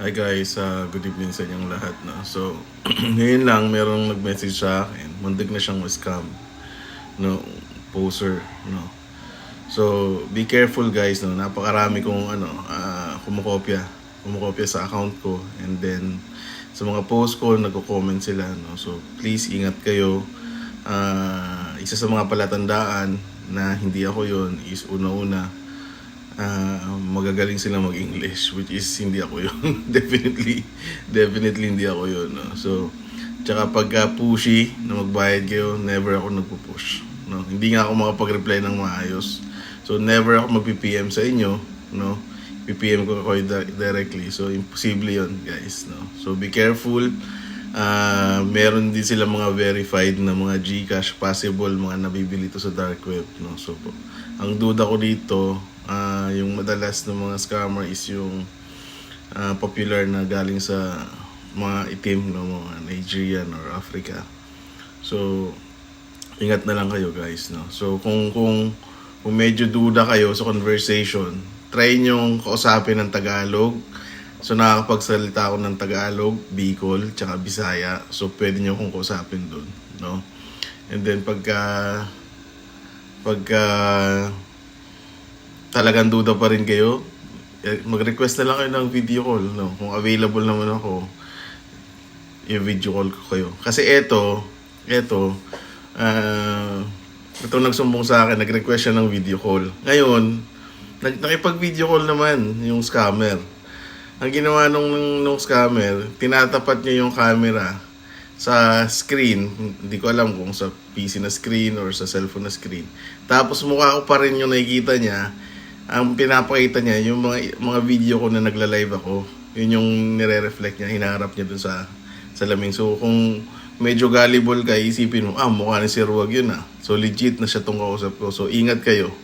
Hi guys, uh, good evening sa inyong lahat. No? So, ngayon lang merong nag-message sa akin. Muntik na siyang scam. No, poser. No. So, be careful guys. No? Napakarami kong ano, ah, kumukopya. Kumukopya sa account ko. And then, sa mga post ko, nagko-comment sila. No? So, please ingat kayo. Ah, isa sa mga palatandaan na hindi ako yon is una-una ah, magagaling sila mag-English which is hindi ako yun. Definitely definitely hindi ako yun no? so tsaka pagka pushy na magbayad kayo never ako nagpo-push no? Hindi nga ako makapag-reply ng maayos. So never ako mag-PPM sa inyo no? PPM ko kayo di- directly. So imposible yun guys no? So be careful Ah, meron din sila mga verified na mga GCash possible mga nabibili to sa dark web no? So ang duda ko dito ah, yung madalas ng mga scammer is yung ah, popular na galing sa mga itim no? Mga Nigerian or Africa. So ingat na lang kayo guys no? So kung kung kung medyo duda kayo sa conversation try nyo kausapin ng Tagalog So nakakapagsalita ako ng Tagalog, Bicol, tsaka Bisaya. So pwede nyo akong kausapin doon, no? And then pagka pagka talagang duda pa rin kayo, eh, mag-request na lang kayo ng video call, no? Kung available naman ako, i-video call ko kayo. Kasi eto, eto, ah, ito nagsumbong sa akin, nag-request siya ng video call. Ngayon, nag nakipag-video call naman yung scammer. Ang ginawa nung, nung, scammer, tinatapat niya yung camera sa screen. Hindi ko alam kung sa PC na screen or sa cellphone na screen. Tapos mukha ko pa rin yung nakikita niya. Ang pinapakita niya, yung mga, mga video ko na nagla-live ako, yun yung nire-reflect niya, hinaharap niya dun sa salamin. So kung medyo gullible ka, isipin mo, ah, mukha ni Sir Wag yun ah. So legit na siya tong kausap ko. So ingat kayo.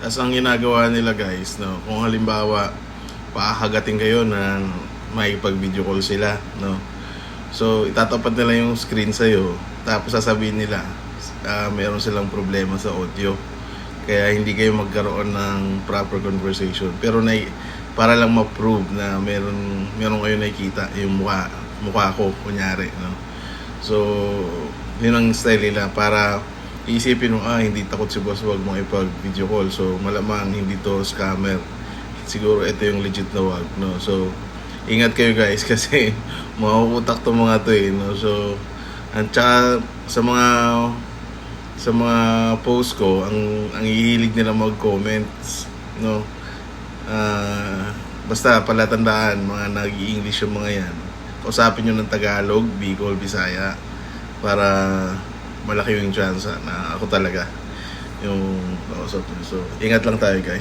Tapos ang ginagawa nila guys, no, kung halimbawa paahagatin kayo na may pag-video call sila, no. So itatapat nila yung screen sa tapos sasabihin nila ah, meron silang problema sa audio. Kaya hindi kayo magkaroon ng proper conversation. Pero na para lang ma-prove na meron meron kayo nakikita yung mukha mukha ko kunyari, no. So yun ang style nila para iisipin mo, ah, hindi takot si boss, wag mo ipag-video call. So, malamang hindi to scammer. Siguro ito yung legit na wag, no? So, ingat kayo guys kasi mauutak to mga to eh, no? So, at saka sa mga sa mga post ko, ang ang hihilig nila mag-comments, no? Ah, basta palatandaan mga nag-i-English yung mga yan. Kausapin nyo ng Tagalog, Bicol, Bisaya para malaki yung chance na ako talaga yung kausap nyo. So, ingat lang tayo guys.